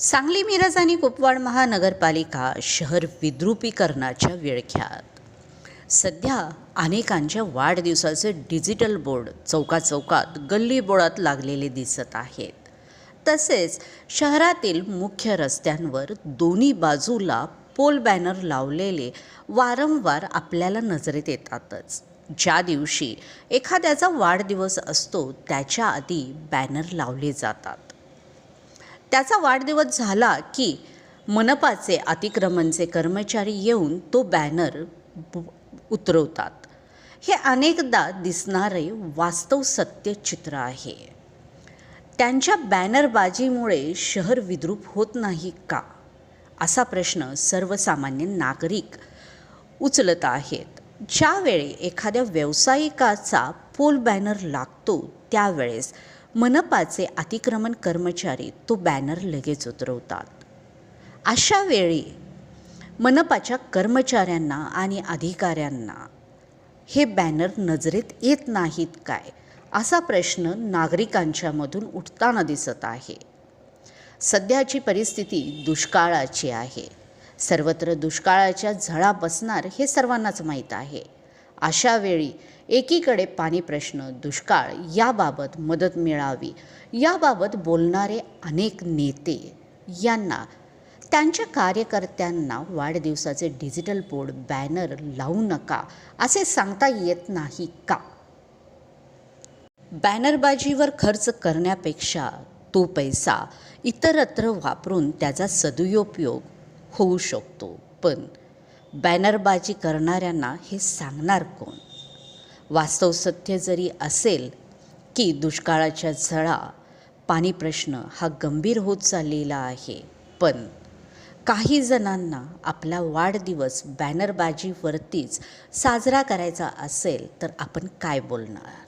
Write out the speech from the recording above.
सांगली मिरज आणि कुपवाड महानगरपालिका शहर विद्रुपीकरणाच्या विळख्यात. सध्या अनेकांच्या वाढदिवसाचे डिजिटल बोर्ड चौका चौकात गल्ली बोळात लागलेले दिसत आहेत. तसेच शहरातील मुख्य रस्त्यांवर दोन्ही बाजूला पोल बॅनर लावलेले वारंवार आपल्याला नजरेत येतातच. ज्या दिवशी एखाद्याचा वाढदिवस असतो त्याच्या आधी बॅनर लावले जातात. त्याचा वाढदिवस झाला की मनपाचे अतिक्रमणचे कर्मचारी येऊन तो बॅनर उतरवतात. हे अनेकदा दिसणारे वास्तव सत्य चित्र आहे. त्यांच्या बॅनरबाजीमुळे शहर विद्रूप होत नाही का? असा प्रश्न सर्वसामान्य नागरिक उचलत आहेत. ज्यावेळी एखाद्या व्यावसायिकाचा पोल बॅनर लागतो त्यावेळेस मनपाचे अतिक्रमण कर्मचारी तो बॅनर लगेच उतरवतात. अशा वेळी मनपाच्या कर्मचाऱ्यांना आणि अधिकाऱ्यांना हे बॅनर नजरेत येत नाहीत काय? असा प्रश्न नागरिकांच्यामधून उठताना दिसत आहे. सध्याची परिस्थिती दुष्काळाची आहे. सर्वत्र दुष्काळाच्या झळा बसणार हे सर्वांनाच माहीत आहे. अशा वेळी एकीकडे पाणी प्रश्न दुष्काळ याबाबत मदत मिळावी. याबाबत बोलणारे अनेक नेते यांना त्यांच्या कार्यकर्त्यांना वाढदिवसाचे डिजिटल बोर्ड बॅनर लावू नका असे सांगता येत नाही का? बॅनरबाजीवर खर्च करण्यापेक्षा तो पैसा इतरत्र वापरून त्याचा सदुपयोग होऊ शकतो. पण बॅनरबाजी करणाऱ्यांना हे सांगणार कोण? वास्तव सत्य जरी असेल की दुष्काळाच्या झळा पाणी प्रश्न हा गंभीर होत चाललेला आहे. पण काही जणांना आपला वाढदिवस बॅनरबाजीवरतीच साजरा करायचा असेल तर आपण काय बोलणार?